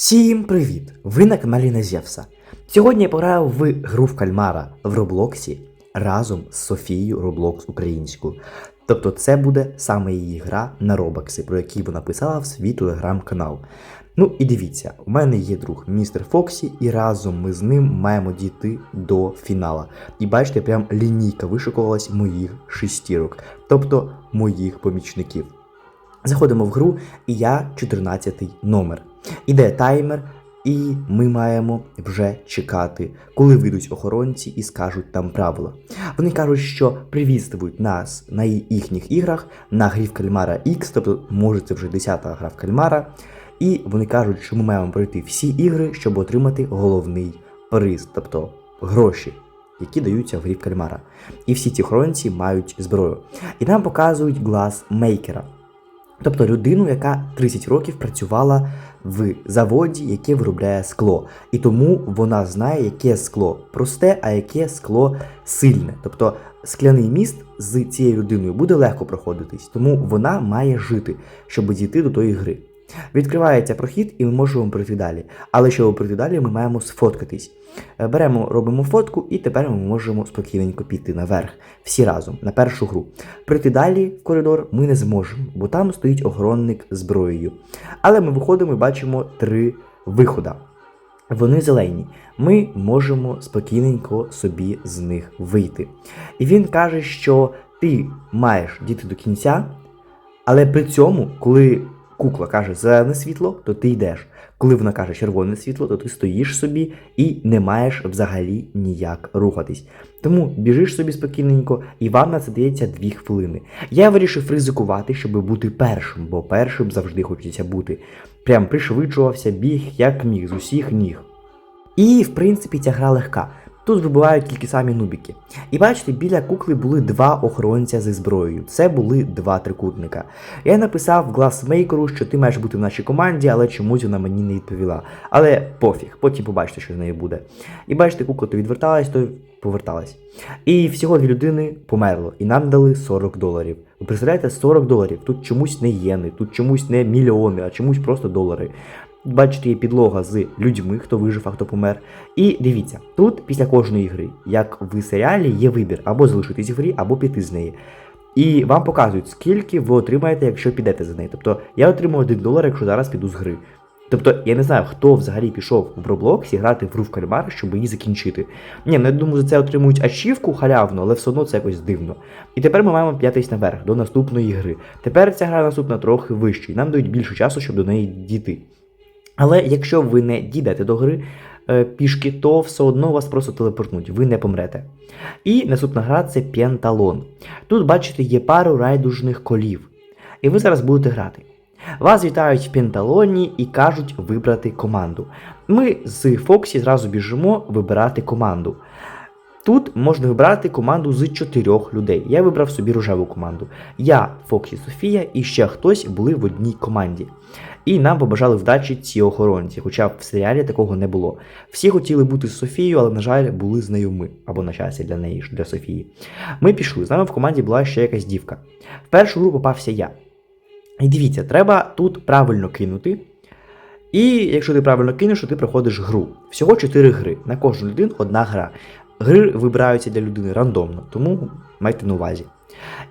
Всім привіт! Ви на каналі Незєвса. Сьогодні я пограю в гру в кальмара в Роблоксі разом з Софією Роблокс українською. Тобто це буде саме її гра на Робокси, про який вона писала в свій телеграм-канал. Ну і дивіться, у мене є друг містер Фоксі, і разом ми з ним маємо дійти до фінала. І бачите, прям лінійка вишикувалась моїх шестірок, тобто моїх помічників. Заходимо в гру, і я 14 номер. Іде таймер, і ми маємо вже чекати, коли вийдуть охоронці і скажуть там правила. Вони кажуть, що привізтують нас на їхніх іграх на грі в кальмара X, тобто може це вже 10-та гра в кальмара. І вони кажуть, що ми маємо пройти всі ігри, щоб отримати головний приз, тобто гроші, які даються в грі кальмара. І всі ці охоронці мають зброю. І нам показують глаз мейкера. Тобто людину, яка 30 років працювала в заводі, яке виробляє скло. І тому вона знає, яке скло просте, а яке скло сильне. Тобто скляний міст з цією людиною буде легко проходитись, тому вона має жити, щоб дійти до тої гри. Відкривається прохід, і ми можемо пройти далі. Але щоб пройти далі, ми маємо сфоткатись. Е, Беремо, робимо фотку, і тепер ми можемо спокійненько піти наверх, всі разом, на першу гру. Пройти далі в коридор ми не зможемо, бо там стоїть охоронник зброєю. Але ми виходимо і бачимо три виходи. Вони зелені. Ми можемо спокійненько собі з них вийти. І він каже, що ти маєш діти до кінця, але при цьому, коли кукла каже зелене світло, то ти йдеш. Коли вона каже червоне світло, то ти стоїш собі і не маєш взагалі ніяк рухатись. Тому біжиш собі спокійненько, і вам на це дається дві хвилини. Я вирішив ризикувати, щоб бути першим, бо першим завжди хочеться бути. Прям пришвидшувався, біг як міг з усіх ніг. І, в принципі, ця гра легка. Тут вибивають тільки самі нубіки. І бачите, біля кукли були два охоронця зі зброєю. Це були два трикутника. Я написав гласмейкеру, що ти маєш бути в нашій команді, але чомусь вона мені не відповіла. Але пофіг, потім побачите, що з нею буде. І бачите, кукла то відверталась, то поверталась. І всього дві людини померло, і нам дали 40 доларів. Ви представляєте, 40 доларів. Тут чомусь не єни, тут чомусь не мільйони, а чомусь просто долари. Бачите, є підлога з людьми, хто вижив, а хто помер. І дивіться, тут після кожної гри, як в серіалі, є вибір або залишитись в грі, або піти з неї. І вам показують, скільки ви отримаєте, якщо підете за неї. Тобто я отримую 1 долар, якщо зараз піду з гри. Тобто я не знаю, хто взагалі пішов в Роблоксі грати в гру кальмар, щоб її закінчити. Ні, ну я думаю, за це отримують ачівку халявно, але все одно це якось дивно. І тепер ми маємо п'ятись наверх до наступної гри. Тепер ця гра наступна трохи вища, і нам дають більше часу, щоб до неї дійти. Але якщо ви не дійдете до гри е, пішки, то все одно вас просто телепортнуть, ви не помрете. І наступна гра це Пенталон. Тут, бачите, є пару райдужних колів. І ви зараз будете грати. Вас вітають в Пенталоні і кажуть вибрати команду. Ми з Фоксі зразу біжимо вибирати команду. Тут можна вибрати команду з чотирьох людей. Я вибрав собі рожеву команду. Я, Фоксі, Софія і ще хтось були в одній команді. І нам побажали вдачі ці охоронці, хоча в серіалі такого не було. Всі хотіли бути з Софією, але, на жаль, були з нею ми, або на щастя для неї для Софії. Ми пішли. З нами в команді була ще якась дівка. В першу гру попався я. І дивіться, треба тут правильно кинути. І якщо ти правильно кинеш, то ти проходиш гру. Всього 4 гри. На кожну людину одна гра. Гри вибираються для людини рандомно, тому майте на увазі.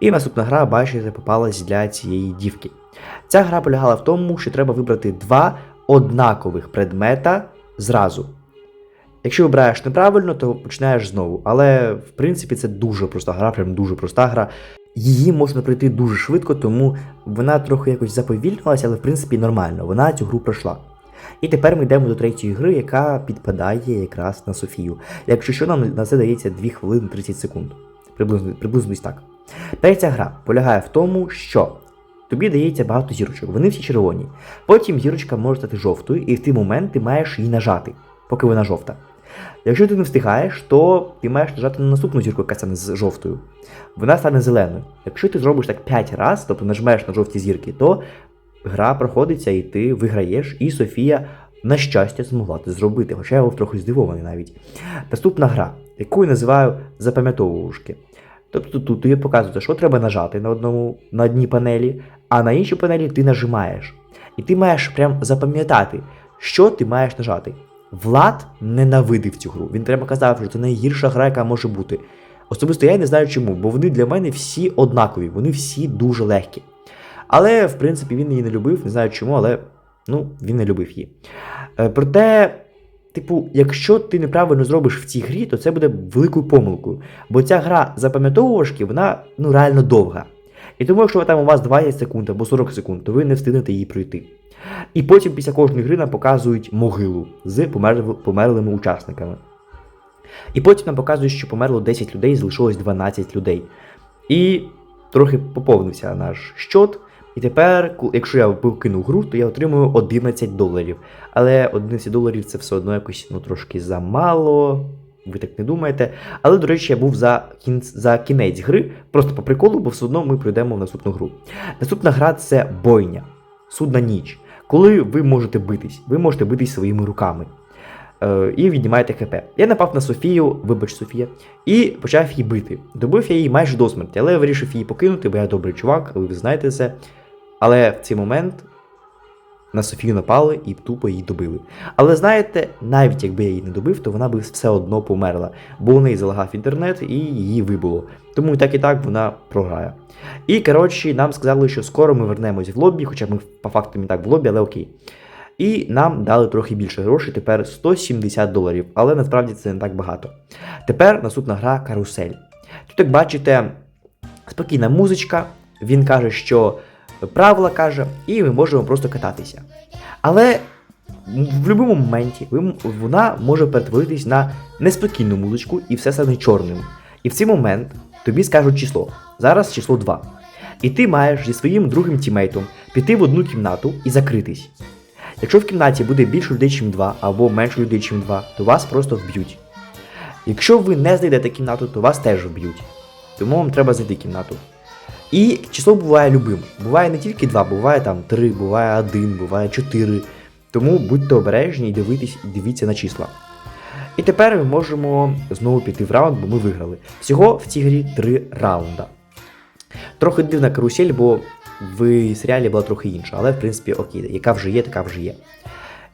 І наступна гра, бачите, попалась для цієї дівки. Ця гра полягала в тому, що треба вибрати два однакових предмета зразу. Якщо вибираєш неправильно, то починаєш знову. Але в принципі це дуже проста гра, прям дуже проста гра. Її можна пройти дуже швидко, тому вона трохи якось заповільнилася, але в принципі нормально. Вона цю гру пройшла. І тепер ми йдемо до третьої гри, яка підпадає якраз на Софію. Якщо що, нам на це дається 2 хвилини 30 секунд. Приблизно, приблизно так. Третя гра полягає в тому, що тобі дається багато зірочок, вони всі червоні. Потім зірочка може стати жовтою, і в той момент ти маєш її нажати, поки вона жовта. Якщо ти не встигаєш, то ти маєш нажати на наступну зірку, яка стане з жовтою. Вона стане зеленою. Якщо ти зробиш так 5 разів, тобто нажмеш на жовті зірки, то гра проходиться і ти виграєш, і Софія, на щастя, змогла це зробити, хоча я був трохи здивований навіть. Наступна гра, яку я називаю запам'ятовувушки. Тобто тут тобі показується, що треба нажати на одному, на одній панелі, а на іншій панелі ти нажимаєш. І ти маєш прям запам'ятати що ти маєш нажати. Влад ненавидив цю гру. Він прямо казав, що це найгірша гра, яка може бути. Особисто я не знаю чому, бо вони для мене всі однакові, вони всі дуже легкі. Але, в принципі, він її не любив, не знаю чому, але ну, він не любив її. Е, Проте, типу, якщо ти неправильно зробиш в цій грі, то це буде великою помилкою. Бо ця гра запам'ятовувашки, вона ну, реально довга. І тому, якщо там у вас 20 секунд або 40 секунд, то ви не встигнете її пройти. І потім після кожної гри нам показують могилу з померлими учасниками. І потім нам показують, що померло 10 людей, залишилось 12 людей. І трохи поповнився наш щот. І тепер, якщо я покину гру, то я отримую 11 доларів. Але 11 доларів це все одно якось ну, трошки замало. Ви так не думаєте. Але, до речі, я був за, кінць, за кінець гри, просто по приколу, бо все одно ми пройдемо в наступну гру. Наступна гра це бойня, судна ніч. Коли ви можете битись, ви можете битись своїми руками. Е, і віднімаєте ХП. Я напав на Софію, вибач Софія, і почав її бити. Добив я її майже до смерті, але я вирішив її покинути, бо я добрий чувак, ви знаєте це. Але в цей момент на Софію напали і тупо її добили. Але знаєте, навіть якби я її не добив, то вона би все одно померла, бо у неї залагав інтернет і її вибуло. Тому і так і так вона програє. І коротше, нам сказали, що скоро ми вернемось в лобі, хоча ми по факту не так в лобі, але окей. І нам дали трохи більше грошей, тепер 170 доларів, але насправді це не так багато. Тепер наступна гра карусель. Тут, як бачите, спокійна музичка, він каже, що правила каже, і ми можемо просто кататися. Але в будь-якому моменті вона може перетворитись на неспокійну музичку і все стане чорним. І в цей момент тобі скажуть число. Зараз число 2. І ти маєш зі своїм другим тімейтом піти в одну кімнату і закритись. Якщо в кімнаті буде більше людей, ніж 2, або менше людей, ніж 2, то вас просто вб'ють. Якщо ви не знайдете кімнату, то вас теж вб'ють. Тому вам треба знайти кімнату. І число буває любим. Буває не тільки 2, буває там 3, буває 1, буває 4. Тому будьте обережні і дивитесь, дивіться на числа. І тепер ми можемо знову піти в раунд, бо ми виграли. Всього в цій грі 3 раунда. Трохи дивна карусель, бо в серіалі була трохи інша, але в принципі окей, яка вже є, така вже є.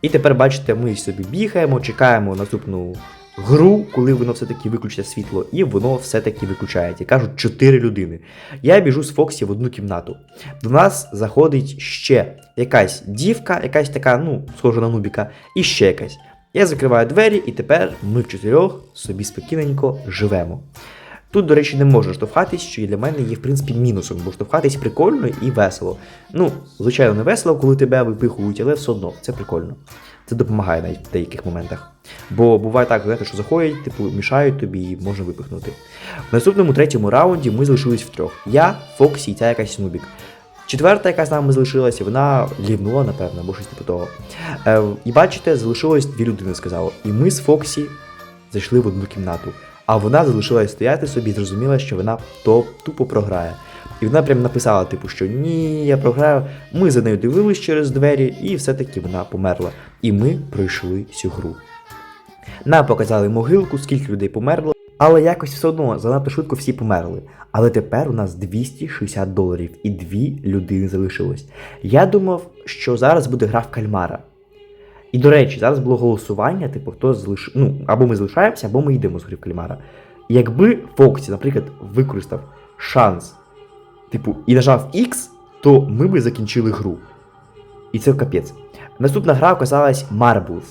І тепер бачите, ми собі бігаємо, чекаємо наступну гру, коли воно все-таки виключить світло, і воно все-таки виключається. Кажуть, 4 людини. Я біжу з Фоксі в одну кімнату. До нас заходить ще якась дівка, якась така, ну, схожа на нубіка, і ще якась. Я закриваю двері, і тепер ми в чотирьох собі спокійненько живемо. Тут, до речі, не можна штовхатись, що і для мене є, в принципі, мінусом, бо штовхатись прикольно і весело. Ну, звичайно, не весело, коли тебе випихують, але все одно це прикольно. Це допомагає навіть в деяких моментах. Бо буває так, знаєте, що заходять, типу, мішають тобі і можна випихнути. В наступному третьому раунді ми залишились втрьох. Я, Фоксі і ця якась Нубік. Четверта, яка з нами залишилася, вона лівнула, напевно, або щось типу того. Е, і бачите, залишилось дві людини, сказало. І ми з Фоксі зайшли в одну кімнату. А вона залишилась стояти собі і зрозуміла, що вона то тупо програє. І вона прям написала, типу, що ні, я програю. Ми за нею дивились через двері, і все-таки вона померла. І ми пройшли цю гру. Нам показали могилку, скільки людей померло, але якось все одно занадто швидко всі померли. Але тепер у нас 260 доларів і дві людини залишилось. Я думав, що зараз буде гра в кальмара. І до речі, зараз було голосування, типу, хто залиш... ну, або ми залишаємося, або ми йдемо з гри в кальмара. Якби Фоксі, наприклад, використав шанс, типу, і нажав X, то ми би закінчили гру. І це капець. Наступна гра оказалась Marbles.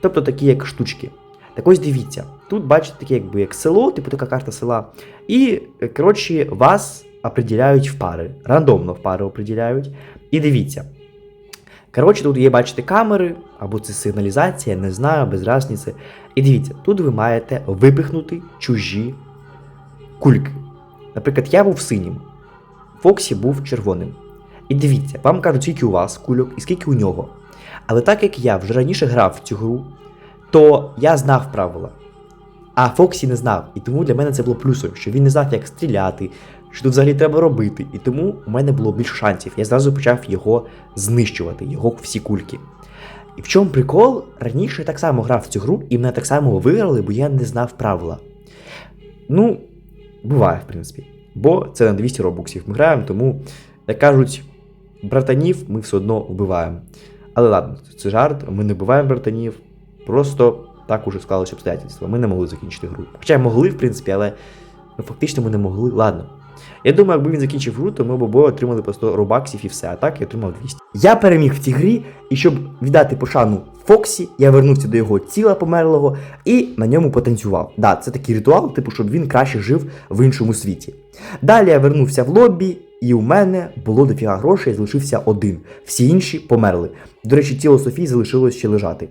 Тобто такі як штучки. Так ось дивіться, тут бачите таке, якби як село, типу така карта села. І, е, коротше, вас определяють в пари. Рандомно в пари определяють. І дивіться. Коротше, тут є, бачите, камери, або це сигналізація, не знаю, без разниці. І дивіться, тут ви маєте випихнути чужі кульки. Наприклад, я був синім, Фоксі був червоним. І дивіться, вам кажуть, скільки у вас кульок і скільки у нього. Але так як я вже раніше грав в цю гру, то я знав правила. А Фоксі не знав. І тому для мене це було плюсом, що він не знав, як стріляти, що тут взагалі треба робити. І тому у мене було більше шансів. Я зразу почав його знищувати, його всі кульки. І в чому прикол? Раніше я так само грав в цю гру, і мене так само виграли, бо я не знав правила. Ну, буває, в принципі. Бо це на 200 робоксів ми граємо, тому, як кажуть, братанів ми все одно вбиваємо. Але ладно, це жарт, ми не буваємо братанів. Просто так уже склалися обстоятельства. Ми не могли закінчити гру. Хоча могли, в принципі, але ну, фактично ми не могли. Ладно. Я думаю, якби він закінчив гру, то ми б обоє отримали просто робаксів і все. А так я отримав 200. Я переміг в цій грі, і щоб віддати пошану Фоксі, я вернувся до його тіла померлого і на ньому потанцював. Да, це такий ритуал, типу, щоб він краще жив в іншому світі. Далі я вернувся в лобі, і у мене було дофіга грошей, залишився один. Всі інші померли. До речі, тіло Софії залишилось ще лежати.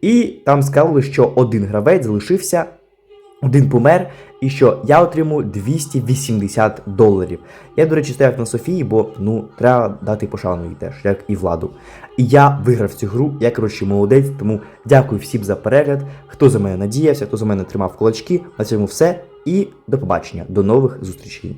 І там сказали, що один гравець залишився, один помер, і що я отримую 280 доларів. Я, до речі, стояв на Софії, бо ну треба дати пошану їй теж, як і владу. І я виграв цю гру, я коротше молодець, тому дякую всім за перегляд. Хто за мене надіявся, хто за мене тримав кулачки. На цьому все. І до побачення, до нових зустрічей.